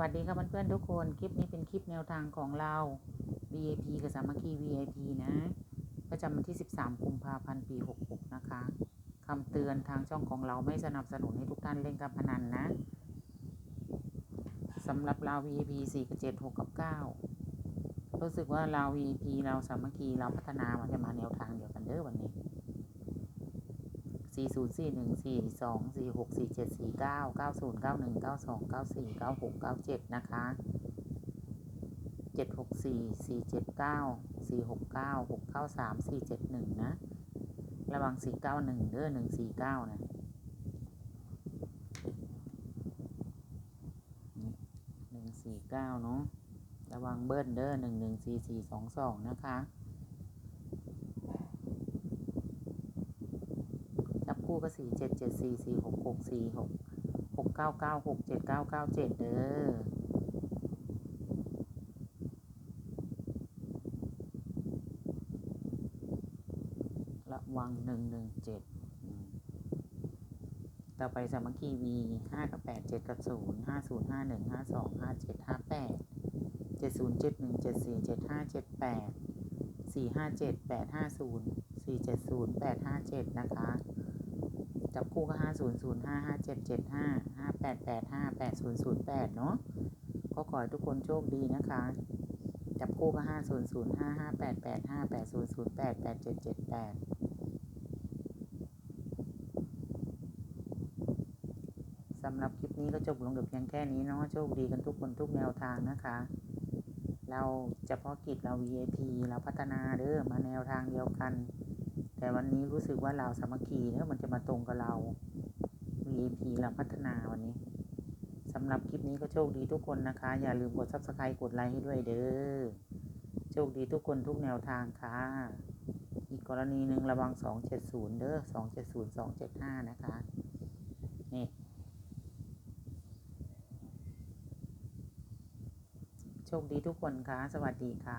วัสดีครับเพื่อนๆทุกคน คลิปนี้เป็นคลิปแนวทางของเรา VIP กับสามัคคี VIP นะ ประจำวันที่ 13 กุมภาพันธ์ ปี 66 นะคะคำเตือนทางช่องของเราไม่สนับสนุนให้ทุกท่านเล่นการพนันนะสำหรับเรา VIP 4 กับ 7 6 กับ 9 รู้สึกว่าเรา VIP เราสามัคคีเราพัฒนามันจะมาแนวทางเดียวกันเด้อวันนี้ สี่ศูนย์สี่หนึ่งสี่สองสี่หกสี่เจ็ดสี่เก้าเก้าศูนย์เก้าหนึ่งเก้าสองเก้าสี่เก้าหกเก้าเจ็ดนะคะเจ็ดหกสี่สี่เจ็ดเก้าสี่หกเก้าหกเก้าสามสี่เจ็ดหนึ่งนะ ระวังสี่เก้าหนึ่งเด้อหนึ่งสี่เก้านะหนึ่งสี่เก้าเนาะระวังเบิ้ลเด้อหนึ่งหนึ่งสี่สี่สองสองนะคะ จับ คู่ก็สี่เจ็ดเจ็ดสี่สี่หกหกสี่หกหกเก้าเก้าหกเจ็ดเก้าเก้าเจ็ดเด้อระวังหนึ่งหนึ่งเจ็ดต่อไปสามัคคีวีห้ากับแปดเจ็ดกับศูนย์ห้าศูนย์ห้าหนึ่งห้าสองห้าเจ็ดห้าแปดเจ็ดศูนย์เจ็ดหนึ่งเจ็ดสี่เจ็ดห้าเจ็ดแปดสี่ห้าเจ็ดแปดห้าศูนย์สี่เจ็ดศูนย์แปดห้าเจ็ดนะคะ จับคู่ก็ห้าศูนย์ศูนย์ห้าห้าเจ็ดเจ็ดห้าห้าแปดแปดห้าแปดศูนย์ศูนย์แปดเนาะก็ขอให้ทุกคนโชคดีนะคะ จับคู่ก็ห้าศูนย์ศูนย์ห้าห้าแปดแปดห้าแปดศูนย์ศูนย์แปดแปดเจ็ดเจ็ดแปดสำหรับคลิปนี้ก็จบลงกับเพียงแค่นี้เนาะโชคดีกันทุกคนทุกแนวทางนะคะ เราเฉพาะกิจเรา VIP เราพัฒนาเด้อมาแนวทางเดียวกัน แต่วันนี้รู้สึกว่าเราสามัคคีเนี่ยมันจะมาตรงกับเรา VIP เราพัฒนาวันนี้สำหรับคลิปนี้ก็โชคดีทุกคนนะคะ อย่าลืมกด subscribe กดไลค์ให้ด้วยเด้อโชคดีทุกคนทุกแนวทางค่ะ อีกกรณีหนึ่งระวัง 270 เด้อ270 275 นะคะ นี่โชคดีทุกคนค่ะ สวัสดีค่ะ